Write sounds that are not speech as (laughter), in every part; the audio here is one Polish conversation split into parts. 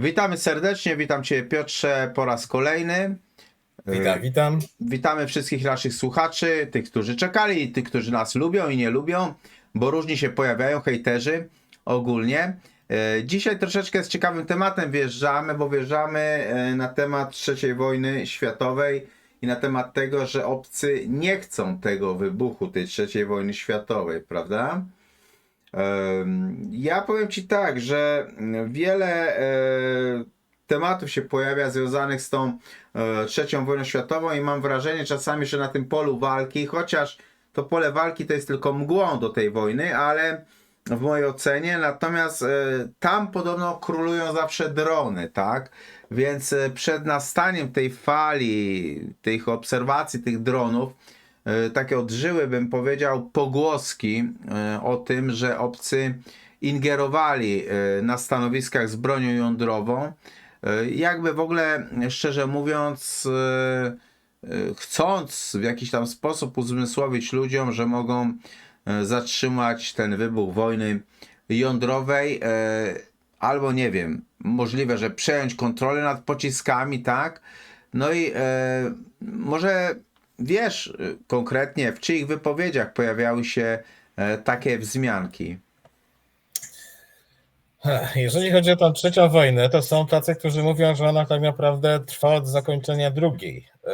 Witamy serdecznie, witam Cię Piotrze po raz kolejny. Witam, witam. Witamy wszystkich naszych słuchaczy, tych, którzy czekali, tych, którzy nas lubią i nie lubią, bo różni się pojawiają hejterzy ogólnie. E, Dzisiaj troszeczkę z ciekawym tematem wjeżdżamy, bo wjeżdżamy e, na temat trzeciej wojny światowej i na temat tego, że obcy nie chcą tego wybuchu tej trzeciej wojny światowej, prawda? Ja powiem Ci tak, że wiele e, tematów się pojawia związanych z tą e, trzecią wojną światową i mam wrażenie czasami, że na tym polu walki, chociaż to pole walki to jest tylko mgłą do tej wojny, ale w mojej ocenie, natomiast e, tam podobno królują zawsze drony, tak? Więc przed nastaniem tej fali, tych obserwacji tych dronów, takie odżyły, bym powiedział, pogłoski e, o tym, że obcy ingerowali e, na stanowiskach z bronią jądrową. E, Jakby w ogóle, szczerze mówiąc, e, e, chcąc w jakiś tam sposób uzmysłowić ludziom, że mogą e, zatrzymać ten wybuch wojny jądrowej, e, albo nie wiem, możliwe, że przejąć kontrolę nad pociskami, tak? No i e, może wiesz e, konkretnie, w czyich wypowiedziach pojawiały się e, takie wzmianki? Jeżeli chodzi o tą trzecią wojnę, to są tacy, którzy mówią, że ona tak naprawdę trwa od zakończenia drugiej. E,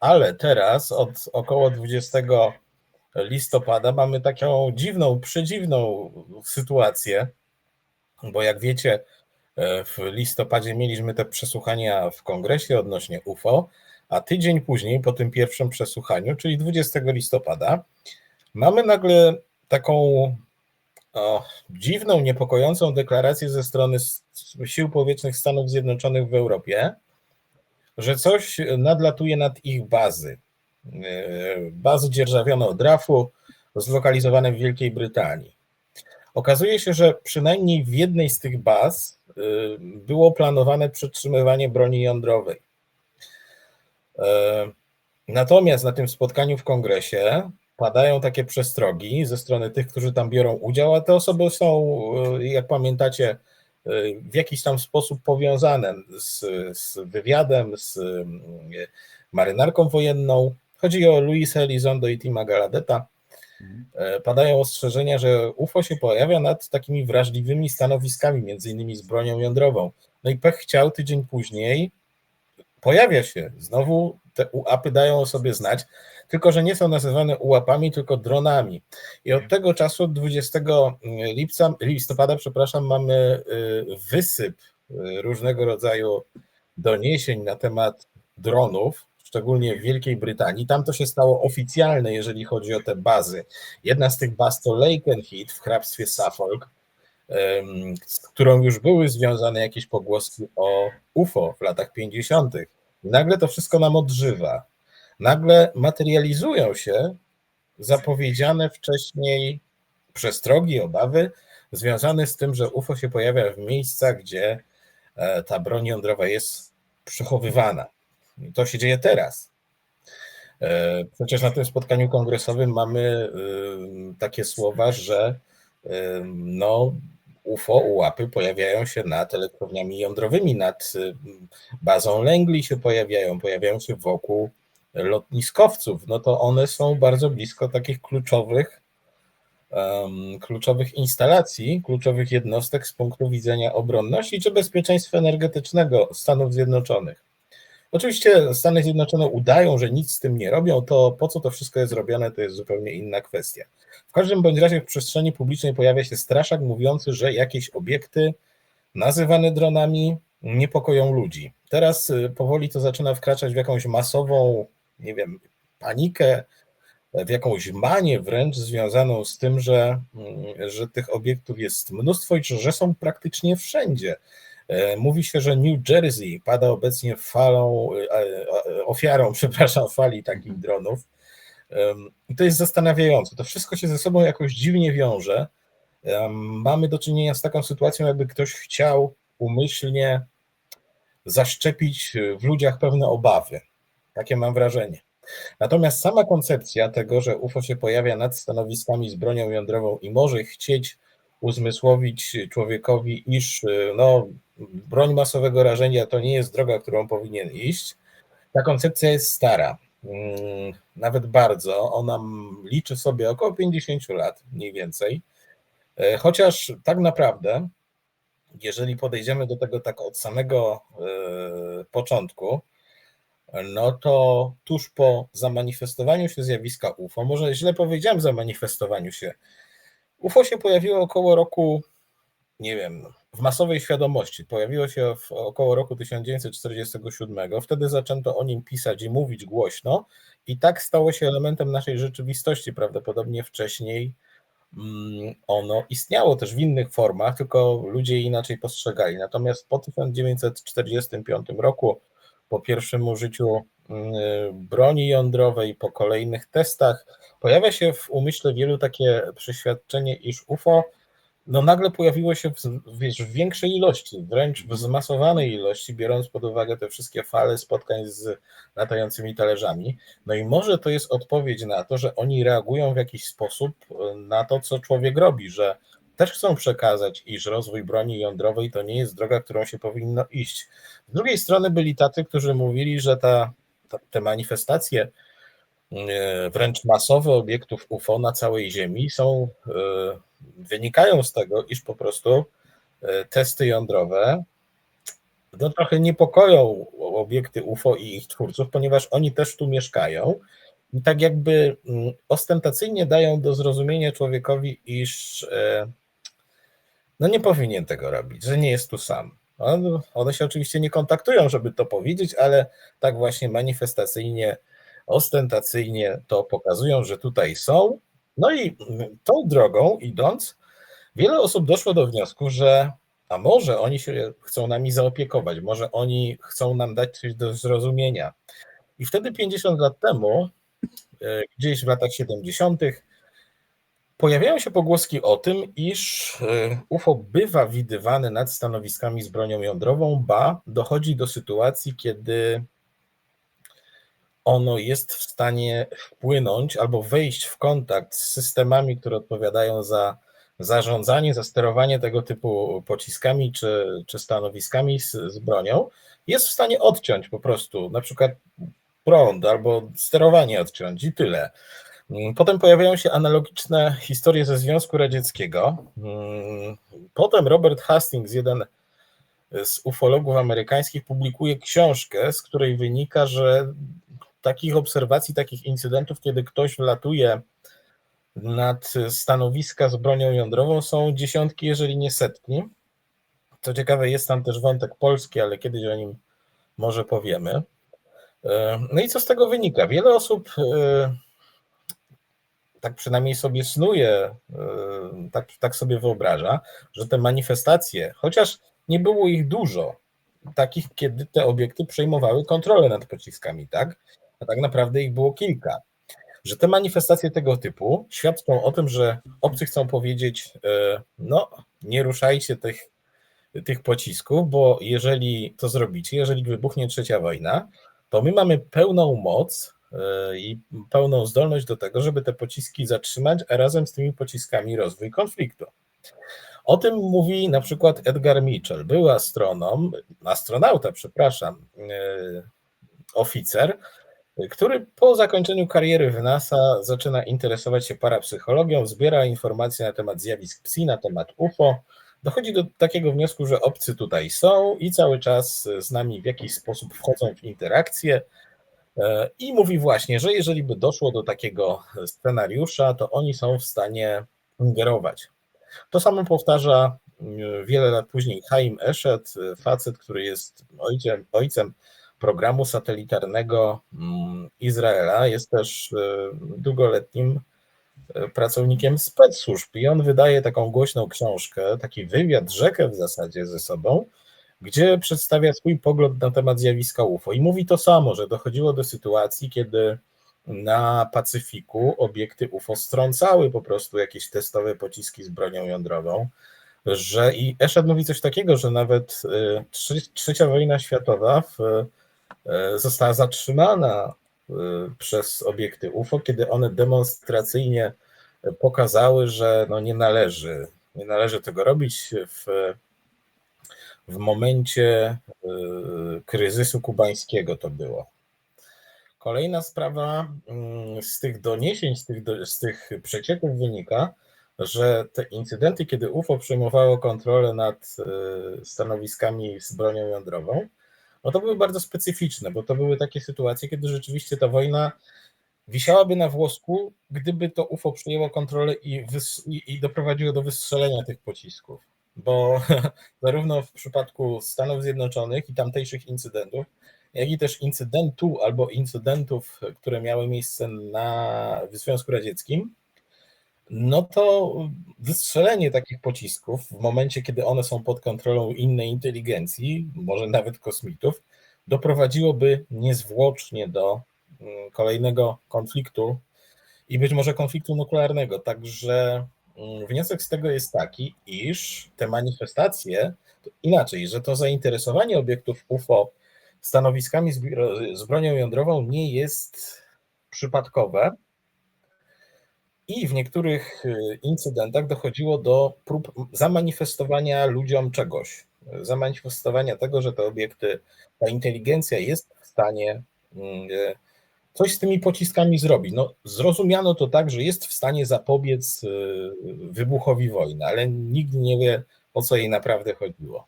Ale teraz, od około 20 listopada, mamy taką dziwną, przedziwną sytuację, bo jak wiecie, e, w listopadzie mieliśmy te przesłuchania w kongresie odnośnie UFO, a tydzień później, po tym pierwszym przesłuchaniu, czyli 20 listopada, mamy nagle taką o, dziwną, niepokojącą deklarację ze strony Sił Powietrznych Stanów Zjednoczonych w Europie, że coś nadlatuje nad ich bazy. E, Bazy dzierżawione od RAF-u, zlokalizowane w Wielkiej Brytanii. Okazuje się, że przynajmniej w jednej z tych baz e, było planowane przetrzymywanie broni jądrowej. E, Natomiast na tym spotkaniu w kongresie padają takie przestrogi ze strony tych, którzy tam biorą udział, a te osoby są, e, jak pamiętacie, e, w jakiś tam sposób powiązane z, z wywiadem, z mm, marynarką wojenną. Chodzi o Luisa Elizondo i Tima Galadeta. Padają ostrzeżenia, że UFO się pojawia nad takimi wrażliwymi stanowiskami, między innymi z bronią jądrową. No i pech chciał tydzień później pojawia się. Znowu te ułapy dają o sobie znać, tylko że nie są nazywane ułapami, tylko dronami. I od tego czasu, od 20 lipca, listopada, przepraszam, mamy y, wysyp y, różnego rodzaju doniesień na temat dronów, szczególnie w Wielkiej Brytanii. Tam to się stało oficjalne, jeżeli chodzi o te bazy. Jedna z tych baz to Lakenheath w hrabstwie Suffolk, z którą już były związane jakieś pogłoski o UFO w latach 50. I nagle to wszystko nam odżywa. Nagle materializują się zapowiedziane wcześniej przestrogi, obawy związane z tym, że UFO się pojawia w miejscach, gdzie e, ta broń jądrowa jest przechowywana. I to się dzieje teraz. E, Przecież na tym spotkaniu kongresowym mamy y, takie słowa, że y, no, UFO, ułapy pojawiają się nad elektrowniami jądrowymi, nad y, bazą Langley się pojawiają, pojawiają się wokół lotniskowców. No to one są bardzo blisko takich kluczowych, em, kluczowych instalacji, kluczowych jednostek z punktu widzenia obronności czy bezpieczeństwa energetycznego Stanów Zjednoczonych. Oczywiście Stany Zjednoczone udają, że nic z tym nie robią, to po co to wszystko jest robione, to jest zupełnie inna kwestia. W każdym bądź razie w przestrzeni publicznej pojawia się straszak mówiący, że jakieś obiekty nazywane dronami niepokoją ludzi. Teraz y, powoli to zaczyna wkraczać w jakąś masową, nie wiem, panikę, w jakąś manię wręcz związaną z tym, że, mm, że tych obiektów jest mnóstwo i że są praktycznie wszędzie. E, Mówi się, że New Jersey pada obecnie falą, e, e, ofiarą, (laughs) przepraszam, fali takich dronów. Em, I to jest zastanawiające. To wszystko się ze sobą jakoś dziwnie wiąże. Mamy do czynienia z taką sytuacją, jakby ktoś chciał umyślnie zaszczepić w ludziach pewne obawy. Takie mam wrażenie. Natomiast sama koncepcja tego, że UFO się pojawia nad stanowiskami z bronią jądrową i może chcieć uzmysłowić człowiekowi, iż y, no, broń masowego rażenia to nie jest droga, którą powinien iść. Ta koncepcja jest stara, mm, nawet bardzo. Ona liczy sobie około 50 lat, mniej więcej. E, Chociaż tak naprawdę, jeżeli podejdziemy do tego tak od samego e, początku, no to tuż po zamanifestowaniu się zjawiska UFO, może źle powiedziałem zamanifestowaniu się, UFO się pojawiło około roku, nie wiem, w masowej świadomości. Pojawiło się w około roku 1947. Wtedy zaczęto o nim pisać i mówić głośno, i tak stało się elementem naszej rzeczywistości. Prawdopodobnie wcześniej mm, ono istniało też w innych formach, tylko ludzie inaczej postrzegali. Natomiast po 1945 roku, po pierwszym użyciu broni jądrowej, po kolejnych testach, pojawia się w umyśle wielu takie przeświadczenie, iż UFO no nagle pojawiło się w, wiesz, w większej ilości, wręcz w zmasowanej ilości, biorąc pod uwagę te wszystkie fale spotkań z latającymi talerzami. No i może to jest odpowiedź na to, że oni reagują w jakiś sposób e, na to, co człowiek robi, że też chcą przekazać, iż rozwój broni jądrowej to nie jest droga, którą się powinno iść. Z drugiej strony byli tacy, którzy mówili, że ta, te manifestacje e, wręcz masowe obiektów UFO na całej Ziemi są, e, wynikają z tego, iż po prostu e, testy jądrowe no trochę niepokoją obiekty UFO i ich twórców, ponieważ oni też tu mieszkają i tak jakby mm, ostentacyjnie dają do zrozumienia człowiekowi, iż no nie powinien tego robić, że nie jest tu sam. On- One się oczywiście nie kontaktują, żeby to powiedzieć, ale tak właśnie manifestacyjnie, ostentacyjnie to pokazują, że tutaj są. No i tą drogą idąc, wiele osób doszło do wniosku, że a może oni się chcą nami zaopiekować, może oni chcą nam dać coś do zrozumienia. I wtedy 50 lat temu, e, gdzieś w latach 70., pojawiają się pogłoski o tym, iż e, UFO bywa widywane nad stanowiskami z bronią jądrową, ba dochodzi do sytuacji, kiedy ono jest w stanie wpłynąć albo wejść w kontakt z systemami, które odpowiadają za zarządzanie, za sterowanie tego typu pociskami czy, czy stanowiskami z, z bronią, jest w stanie odciąć po prostu na przykład prąd albo sterowanie odciąć i tyle. Mm, Potem pojawiają się analogiczne historie ze Związku Radzieckiego. Mm, Potem Robert Hastings, jeden z ufologów amerykańskich, publikuje książkę, z której wynika, że takich obserwacji, takich incydentów, kiedy ktoś wlatuje nad stanowiska z bronią jądrową, są dziesiątki, jeżeli nie setki. Co ciekawe, jest tam też wątek polski, ale kiedyś o nim może powiemy. E, No i co z tego wynika? Wiele osób e, tak przynajmniej sobie snuje, e, tak, tak sobie wyobraża, że te manifestacje, chociaż nie było ich dużo, takich, kiedy te obiekty przejmowały kontrolę nad pociskami, tak? A tak naprawdę ich było kilka. Że te manifestacje tego typu świadczą o tym, że obcy chcą powiedzieć, e, no, nie ruszajcie tych, tych pocisków, bo jeżeli to zrobicie, jeżeli wybuchnie trzecia wojna, to my mamy pełną moc i pełną zdolność do tego, żeby te pociski zatrzymać, a razem z tymi pociskami rozwój konfliktu. O tym mówi na przykład Edgar Mitchell, był astronom, astronauta, przepraszam, e, oficer, który po zakończeniu kariery w NASA zaczyna interesować się parapsychologią, zbiera informacje na temat zjawisk psi, na temat UFO. Dochodzi do takiego wniosku, że obcy tutaj są i cały czas z nami w jakiś sposób wchodzą w interakcje. E, I mówi właśnie, że jeżeli by doszło do takiego scenariusza, to oni są w stanie ingerować. To samo powtarza mm, wiele lat później Chaim Eshet, facet, który jest ojcem, ojcem programu satelitarnego mm, Izraela, jest też e, długoletnim e, pracownikiem spec-służb i on wydaje taką głośną książkę, taki wywiad, rzekę w zasadzie ze sobą, gdzie przedstawia swój pogląd na temat zjawiska UFO i mówi to samo, że dochodziło do sytuacji, kiedy na Pacyfiku obiekty UFO strącały po prostu jakieś testowe pociski z bronią jądrową, że i Eszad mówi coś takiego, że nawet trzy- trzecia wojna światowa w, e, została zatrzymana e, przez obiekty UFO, kiedy one demonstracyjnie pokazały, że no nie należy Nie należy tego robić w, w momencie y, kryzysu kubańskiego to było. Kolejna sprawa mm, z tych doniesień, z tych, z tych przecieków wynika, że te incydenty, kiedy UFO przejmowało kontrolę nad y, stanowiskami z bronią jądrową, no to były bardzo specyficzne, bo to były takie sytuacje, kiedy rzeczywiście ta wojna wisiałaby na włosku, gdyby to UFO przejęło kontrolę i, i, i doprowadziło do wystrzelenia tych pocisków. Bo (laughs) zarówno w przypadku Stanów Zjednoczonych i tamtejszych incydentów, jak i też incydentu albo incydentów, które miały miejsce na, w Związku Radzieckim, no to wystrzelenie takich pocisków w momencie, kiedy one są pod kontrolą innej inteligencji, może nawet kosmitów, doprowadziłoby niezwłocznie do mm, kolejnego konfliktu i być może konfliktu nuklearnego. Także wniosek z tego jest taki, iż te manifestacje, inaczej, że to zainteresowanie obiektów UFO stanowiskami z bronią jądrową nie jest przypadkowe. I w niektórych y, incydentach dochodziło do prób zamanifestowania ludziom czegoś. Zamanifestowania tego, że te obiekty, ta inteligencja jest w stanie mm, y, coś z tymi pociskami zrobić. No, zrozumiano to tak, że jest w stanie zapobiec y, wybuchowi wojny, ale nikt nie wie, o co jej naprawdę chodziło.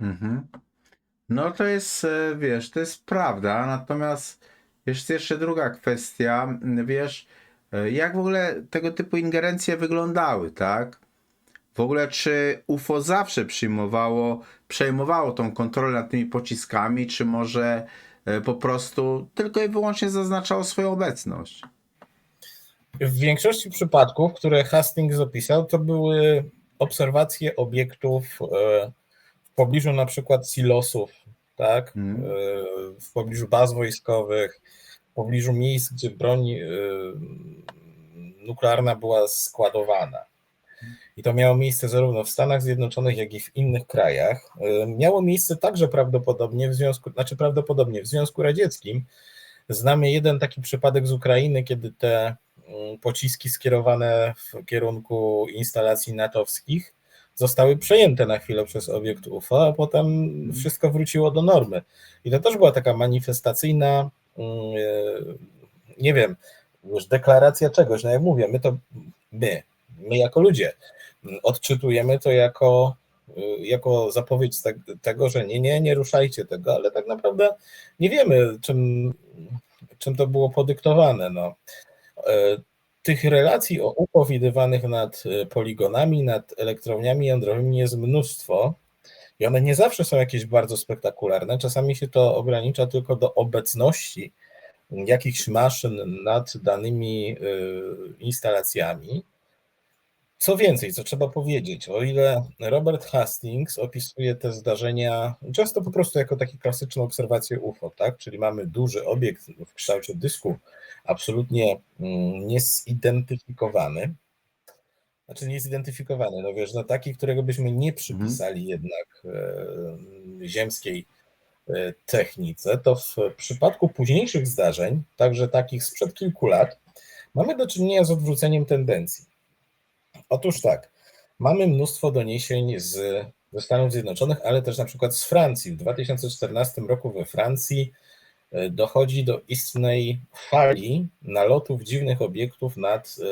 Mhm. No to jest, e, wiesz, to jest prawda, natomiast jest jeszcze druga kwestia, wiesz, e, jak w ogóle tego typu ingerencje wyglądały, tak? W ogóle czy UFO zawsze przyjmowało, przejmowało tą kontrolę nad tymi pociskami, czy może po prostu tylko i wyłącznie zaznaczało swoją obecność? W większości przypadków, które Hastings opisał, to były obserwacje obiektów e, w pobliżu na przykład silosów, tak? Mhm. E, w pobliżu baz wojskowych, w pobliżu miejsc, gdzie broń e, nuklearna była składowana. I to miało miejsce zarówno w Stanach Zjednoczonych, jak i w innych krajach. E, Miało miejsce także prawdopodobnie w związku, znaczy prawdopodobnie w Związku Radzieckim. Znamy jeden taki przypadek z Ukrainy, kiedy te mm, pociski skierowane w kierunku instalacji natowskich zostały przejęte na chwilę przez obiekt UFO, a potem wszystko wróciło do normy. I to też była taka manifestacyjna, mm, e, nie wiem, już deklaracja czegoś. No jak mówię, my to, my, my jako ludzie, odczytujemy to jako, y, jako zapowiedź te- tego, że nie, nie, nie ruszajcie tego, ale tak naprawdę nie wiemy, czym, czym to było podyktowane. No. E, Tych relacji o UFO widywanych nad e, poligonami, nad elektrowniami jądrowymi jest mnóstwo i one nie zawsze są jakieś bardzo spektakularne. Czasami się to ogranicza tylko do obecności jakichś maszyn nad danymi y, instalacjami. Co więcej, co trzeba powiedzieć, o ile Robert Hastings opisuje te zdarzenia często po prostu jako takie klasyczne obserwacje UFO, tak? Czyli mamy duży obiekt w kształcie dysku, absolutnie mm, niezidentyfikowany. Znaczy niezidentyfikowany, no wiesz, no taki, którego byśmy nie przypisali jednak e, ziemskiej e, technice, to w przypadku późniejszych zdarzeń, także takich sprzed kilku lat, mamy do czynienia z odwróceniem tendencji. Otóż tak, mamy mnóstwo doniesień z, ze Stanów Zjednoczonych, ale też na przykład z Francji. W 2014 roku we Francji e, dochodzi do istnej fali nalotów dziwnych obiektów nad e,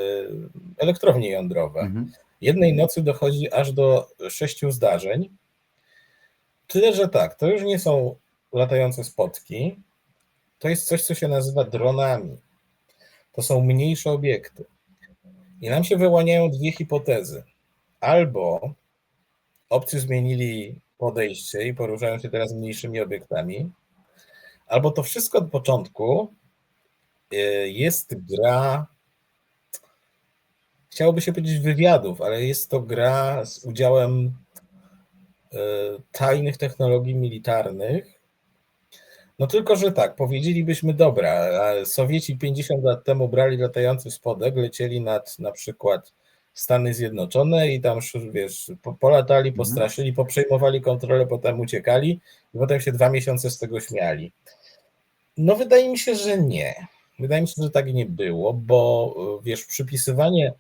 elektrownie jądrowe. Mhm. Jednej nocy dochodzi aż do sześciu zdarzeń. Tyle, że tak, to już nie są latające spotki, to jest coś, co się nazywa dronami. To są mniejsze obiekty. I nam się wyłaniają dwie hipotezy. Albo obcy zmienili podejście i poruszają się teraz mniejszymi obiektami, albo to wszystko od początku y, jest gra, chciałoby się powiedzieć wywiadów, ale jest to gra z udziałem y, tajnych technologii militarnych. No tylko, że tak, powiedzielibyśmy, dobra, Sowieci 50 lat temu brali latający spodek, lecieli nad na przykład Stany Zjednoczone i tam, wiesz, po- polatali, postraszyli, poprzejmowali kontrolę, potem uciekali i potem się dwa miesiące z tego śmiali. No wydaje mi się, że nie. Wydaje mi się, że tak nie było, bo y, wiesz, przypisywanie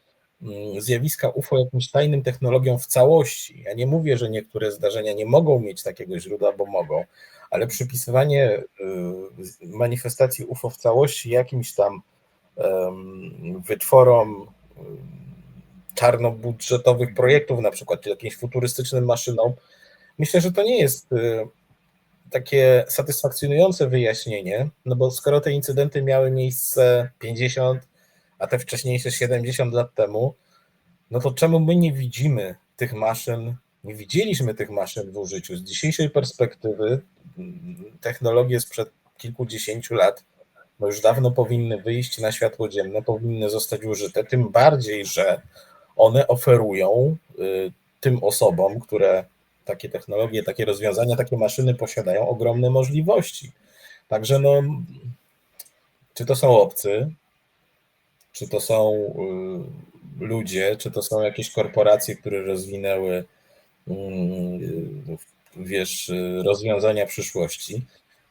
mm, zjawiska UFO jakimś tajnym technologią w całości. Ja nie mówię, że niektóre zdarzenia nie mogą mieć takiego źródła, bo mogą, ale przypisywanie y, manifestacji UFO w całości jakimś tam wytworom em, czarnobudżetowych projektów, na przykład jakimś futurystycznym maszynom, myślę, że to nie jest y, takie satysfakcjonujące wyjaśnienie, no bo skoro te incydenty miały miejsce 50, a te wcześniejsze 70 lat temu, no to czemu my nie widzimy tych maszyn, nie widzieliśmy tych maszyn w użyciu? Z dzisiejszej perspektywy mm, technologie sprzed kilkudziesięciu lat no już dawno powinny wyjść na światło dzienne, powinny zostać użyte, tym bardziej, że one oferują y, tym osobom, które takie technologie, takie rozwiązania, takie maszyny posiadają ogromne możliwości. Także no, czy to są obcy, czy to są y, ludzie, czy to są jakieś korporacje, które rozwinęły wiesz, y, rozwiązania przyszłości,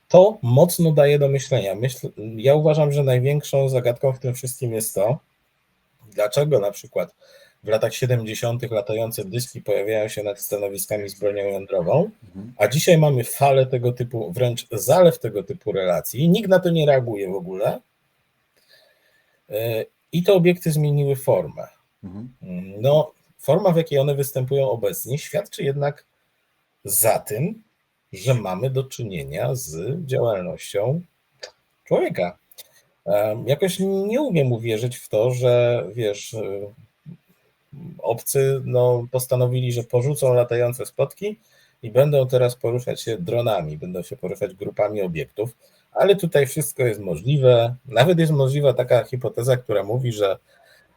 to mocno daje do myślenia. Myśl, ja uważam, że największą zagadką w tym wszystkim jest to, dlaczego na przykład w latach 70. latające dyski pojawiają się nad stanowiskami z bronią jądrową, a dzisiaj mamy falę tego typu, wręcz zalew tego typu relacji. Nikt na to nie reaguje w ogóle. Yy, I te obiekty zmieniły formę. Mhm. No, forma, w jakiej one występują obecnie, świadczy jednak za tym, że mamy do czynienia z działalnością człowieka. Jakoś nie umiem uwierzyć w to, że wiesz, y, obcy no, postanowili, że porzucą latające spotki i będą teraz poruszać się dronami, będą się poruszać grupami obiektów, ale tutaj wszystko jest możliwe. Nawet jest możliwa taka hipoteza, która mówi, że,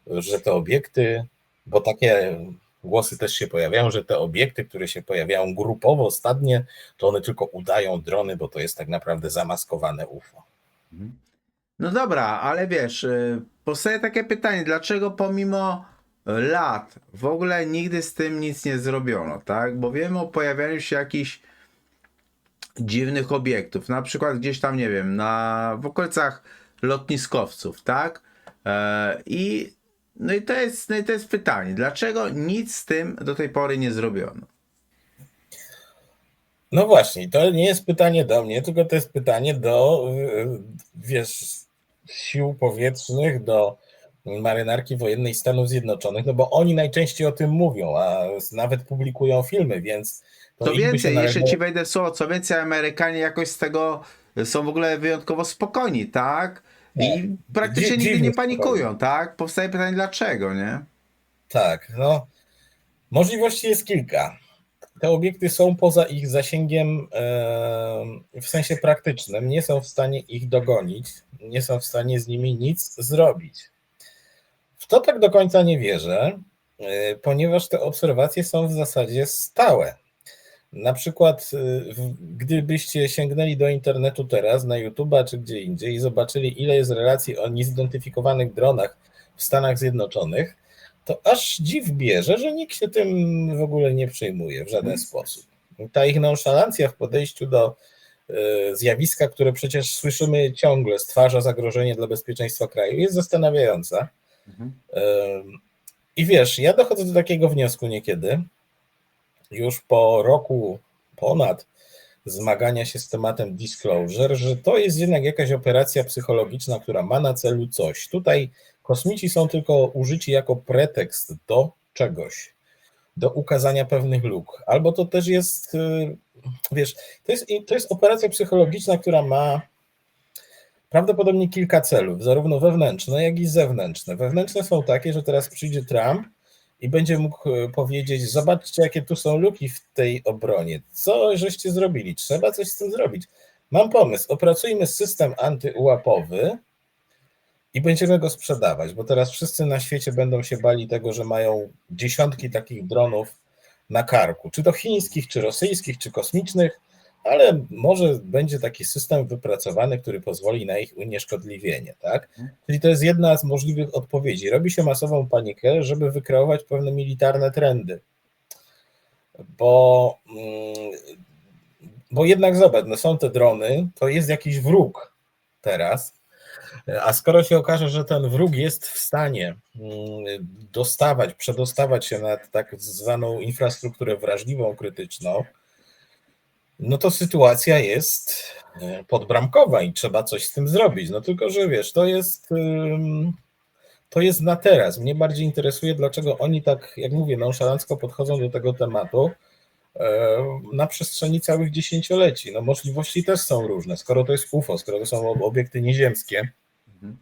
że te obiekty, bo takie głosy też się pojawiają, że te obiekty, które się pojawiają grupowo, stadnie, to one tylko udają drony, bo to jest tak naprawdę zamaskowane UFO. No dobra, ale wiesz, y, powstaje takie pytanie, dlaczego pomimo lat w ogóle nigdy z tym nic nie zrobiono, tak? Bo wiemy o pojawianiu się jakichś dziwnych obiektów, na przykład gdzieś tam, nie wiem, na, w okolicach lotniskowców, tak? E, I no i to jest, no i to jest pytanie, dlaczego nic z tym do tej pory nie zrobiono? No właśnie, to nie jest pytanie do mnie, tylko to jest pytanie do, wiesz, sił powietrznych, do marynarki wojennej Stanów Zjednoczonych, no bo oni najczęściej o tym mówią, a nawet publikują filmy, więc to Co więcej, jeszcze należało- ci wejdę w słowo, co więcej, Amerykanie jakoś z tego są w ogóle wyjątkowo spokojni, tak? I Nie. praktycznie Dzi- nigdy nie panikują, tak? Powstaje pytanie, dlaczego, nie? Tak, no. Możliwości jest kilka. Te obiekty są poza ich zasięgiem e, w sensie praktycznym, nie są w stanie ich dogonić, nie są w stanie z nimi nic zrobić. W to tak do końca nie wierzę, e, ponieważ te obserwacje są w zasadzie stałe. Na przykład, w- gdybyście sięgnęli do internetu teraz, na YouTube'a czy gdzie indziej i zobaczyli, ile jest relacji o niezidentyfikowanych dronach w Stanach Zjednoczonych, to aż dziw bierze, że nikt się tym w ogóle nie przejmuje w żaden sposób. Ta ich nonszalancja w podejściu do e, zjawiska, które przecież słyszymy ciągle, stwarza zagrożenie dla bezpieczeństwa kraju, jest zastanawiająca. Mhm. I wiesz, ja dochodzę do takiego wniosku niekiedy, już po roku ponad zmagania się z tematem disclosure, że to jest jednak jakaś operacja psychologiczna, która ma na celu coś. Tutaj kosmici są tylko użyci jako pretekst do czegoś, do ukazania pewnych luk. Albo to też jest, y, wiesz, to jest, to jest operacja psychologiczna, która ma prawdopodobnie kilka celów, zarówno wewnętrzne, jak i zewnętrzne. Wewnętrzne są takie, że teraz przyjdzie Trump i będzie mógł e, powiedzieć: Zobaczcie, jakie tu są luki w tej obronie. Co żeście zrobili? Trzeba coś z tym zrobić. Mam pomysł. Opracujmy system antyułapowy i będziemy go sprzedawać, bo teraz wszyscy na świecie będą się bali tego, że mają dziesiątki takich dronów na karku, czy to chińskich, czy rosyjskich, czy kosmicznych, ale może będzie taki system wypracowany, który pozwoli na ich unieszkodliwienie, tak? Czyli to jest jedna z możliwych odpowiedzi. Robi się masową panikę, żeby wykreować pewne militarne trendy. Bo, mm, bo jednak zobacz, no są te drony, to jest jakiś wróg teraz. A skoro się okaże, że ten wróg jest w stanie mm, dostawać, przedostawać się na tak zwaną infrastrukturę wrażliwą, krytyczną, no to sytuacja jest e, podbramkowa i trzeba coś z tym zrobić. No tylko, że wiesz, to jest to jest na teraz. Mnie bardziej interesuje, dlaczego oni tak, jak mówię, nonszalancko podchodzą do tego tematu e, na przestrzeni całych dziesięcioleci. No możliwości też są różne. Skoro to jest UFO, skoro to są obiekty nieziemskie, Mhm.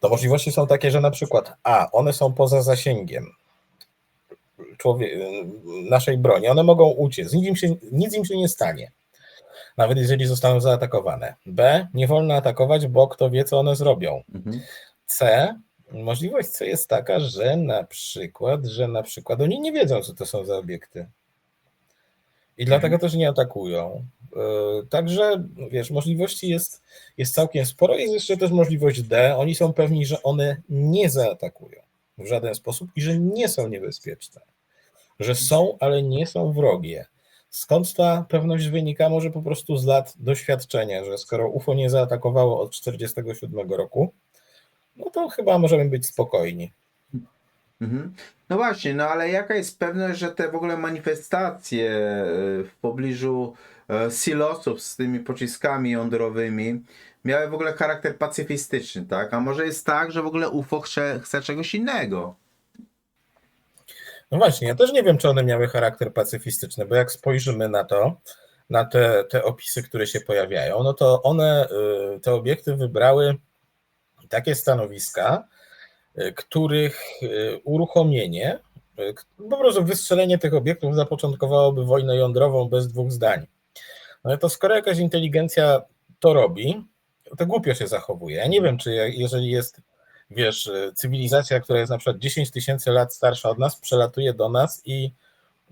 to możliwości są takie, że na przykład A, one są poza zasięgiem człowie- naszej broni, one mogą uciec, nic im, się, nic im się nie stanie, nawet jeżeli zostaną zaatakowane. B, nie wolno atakować, bo kto wie, co one zrobią. Mhm. C, możliwość C jest taka, że na przykład, że na przykład oni nie wiedzą, co to są za obiekty. I dlatego też nie atakują. Yy, Także, wiesz, możliwości jest, jest całkiem sporo. Jest jeszcze też możliwość D. Oni są pewni, że one nie zaatakują w żaden sposób i że nie są niebezpieczne. Że są, ale nie są wrogie. Skąd ta pewność wynika? Może po prostu z lat doświadczenia, że skoro UFO nie zaatakowało od 1947 roku, no to chyba możemy być spokojni. Mhm. No właśnie, no ale jaka jest pewność, że te w ogóle manifestacje e, w pobliżu e, silosów z tymi pociskami jądrowymi miały w ogóle charakter pacyfistyczny, tak? A może jest tak, że w ogóle UFO chce, chce czegoś innego? No właśnie, ja też nie wiem, czy one miały charakter pacyfistyczny, bo jak spojrzymy na to, na te, te opisy, które się pojawiają, no to one, y, te obiekty wybrały takie stanowiska, y, których y, uruchomienie, po prostu wystrzelenie tych obiektów zapoczątkowałoby wojnę jądrową bez dwóch zdań. No to skoro jakaś inteligencja to robi, to głupio się zachowuje. Ja nie wiem, czy je- jeżeli jest wiesz, y, cywilizacja, która jest na przykład 10 tysięcy lat starsza od nas, przelatuje do nas i,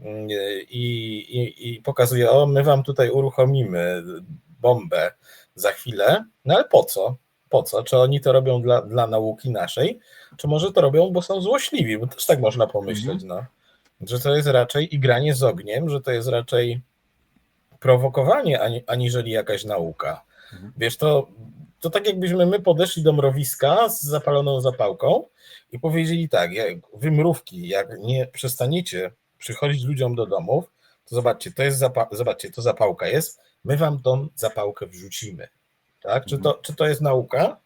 y, i, i, i pokazuje, o, my wam tutaj uruchomimy bombę za chwilę, no ale po co? Po co? Czy oni to robią dla, dla nauki naszej, czy może to robią, bo są złośliwi, bo też tak można pomyśleć, no. Że to jest raczej igranie z ogniem, że to jest raczej prowokowanie, ani, aniżeli jakaś nauka. Mhm. Wiesz, to, to tak jakbyśmy my podeszli do mrowiska z zapaloną zapałką i powiedzieli tak, jak wy mrówki, jak nie przestaniecie przychodzić ludziom do domów, to zobaczcie, to jest zapa- zobaczcie, to zapałka jest, my wam tą zapałkę wrzucimy. Tak? Czy, to, czy to jest nauka?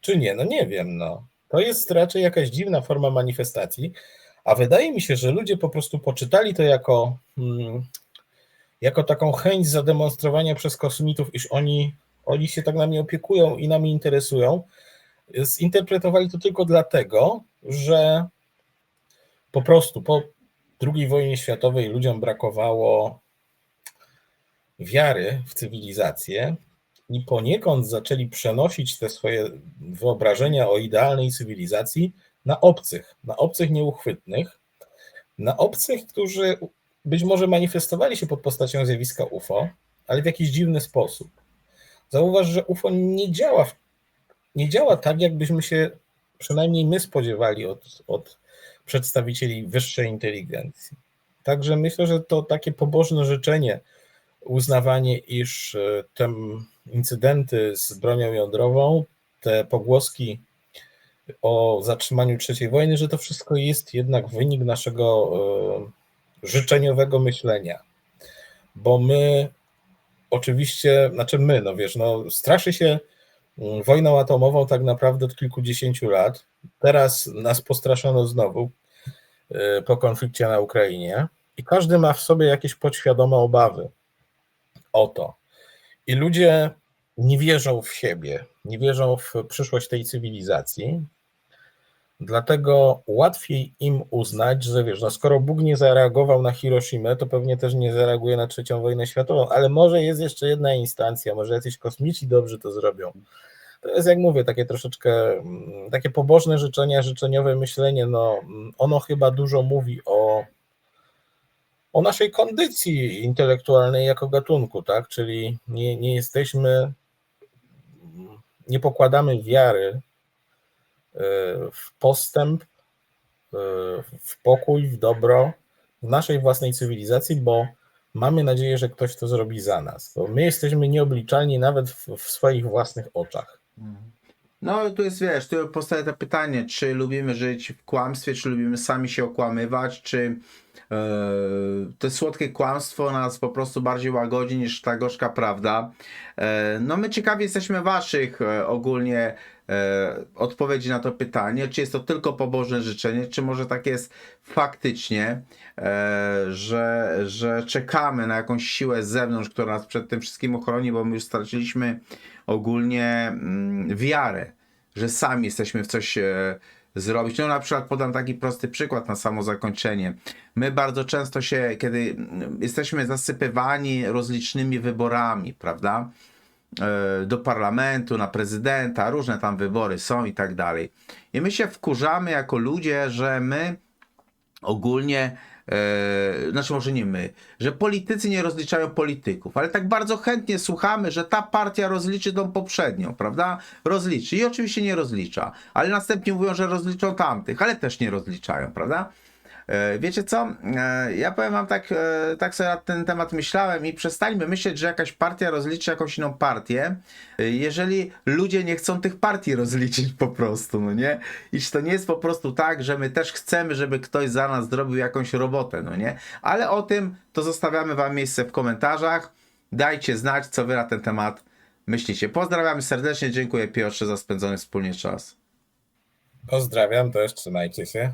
Czy nie? No nie wiem, no. To jest raczej jakaś dziwna forma manifestacji, a wydaje mi się, że ludzie po prostu poczytali to jako, hmm, jako taką chęć zademonstrowania przez kosmitów, iż oni, oni się tak nami opiekują i nami interesują. Zinterpretowali to tylko dlatego, że po prostu po II wojnie światowej ludziom brakowało wiary w cywilizację i poniekąd zaczęli przenosić te swoje wyobrażenia o idealnej cywilizacji na obcych, na obcych nieuchwytnych, na obcych, którzy być może manifestowali się pod postacią zjawiska UFO, ale w jakiś dziwny sposób. Zauważ, że UFO nie działa, nie działa tak, jakbyśmy się przynajmniej my spodziewali od, od przedstawicieli wyższej inteligencji. Także myślę, że to takie pobożne życzenie, uznawanie, iż e, te incydenty z bronią jądrową, te pogłoski o zatrzymaniu III wojny, że to wszystko jest jednak wynik naszego e, życzeniowego myślenia. Bo my oczywiście, znaczy my, no wiesz, no straszy się mm, wojną atomową tak naprawdę od kilkudziesięciu lat. Teraz nas postraszono znowu e, po konflikcie na Ukrainie i każdy ma w sobie jakieś podświadome obawy o to. I ludzie nie wierzą w siebie, nie wierzą w przyszłość tej cywilizacji. Dlatego łatwiej im uznać, że wiesz, no skoro Bóg nie zareagował na Hiroshimę, to pewnie też nie zareaguje na trzecią wojnę światową, ale może jest jeszcze jedna instancja, może jacyś kosmici dobrze to zrobią. To jest, jak mówię, takie troszeczkę mm, takie pobożne życzenia, życzeniowe myślenie, no mm, ono chyba dużo mówi o, o naszej kondycji intelektualnej jako gatunku, tak? Czyli nie, nie jesteśmy, nie pokładamy wiary w postęp, e, w pokój, w dobro w naszej własnej cywilizacji, bo mamy nadzieję, że ktoś to zrobi za nas. Bo my jesteśmy nieobliczalni nawet w, w swoich własnych oczach. No tu jest, wiesz, tu powstaje to pytanie, czy lubimy żyć w kłamstwie, czy lubimy sami się okłamywać, czy e, to słodkie kłamstwo nas po prostu bardziej łagodzi niż ta gorzka prawda. E, no my ciekawi jesteśmy waszych e, ogólnie e, odpowiedzi na to pytanie, czy jest to tylko pobożne życzenie, czy może tak jest faktycznie, e, że, że czekamy na jakąś siłę z zewnątrz, która nas przed tym wszystkim ochroni, bo my już straciliśmy ogólnie mm, wiarę, że sami jesteśmy w coś e, zrobić. No na przykład podam taki prosty przykład na samo zakończenie. My bardzo często się, kiedy mm, jesteśmy zasypywani rozlicznymi wyborami, prawda? E, Do parlamentu, na prezydenta, różne tam wybory są i tak dalej. I my się wkurzamy jako ludzie, że my ogólnie, e, znaczy może nie my, że politycy nie rozliczają polityków, ale tak bardzo chętnie słuchamy, że ta partia rozliczy tą poprzednią, prawda? Rozliczy i oczywiście nie rozlicza, ale następnie mówią, że rozliczą tamtych, ale też nie rozliczają, prawda? E, Wiecie co? E, Ja powiem wam tak, e, tak sobie na ten temat myślałem i przestańmy myśleć, że jakaś partia rozliczy jakąś inną partię, jeżeli ludzie nie chcą tych partii rozliczyć po prostu, no nie? Iż to nie jest po prostu tak, że my też chcemy, żeby ktoś za nas zrobił jakąś robotę, no nie? Ale o tym to zostawiamy wam miejsce w komentarzach. Dajcie znać, co wy na ten temat myślicie. Pozdrawiamy serdecznie, dziękuję Piotrze za spędzony wspólnie czas. Pozdrawiam też, trzymajcie się.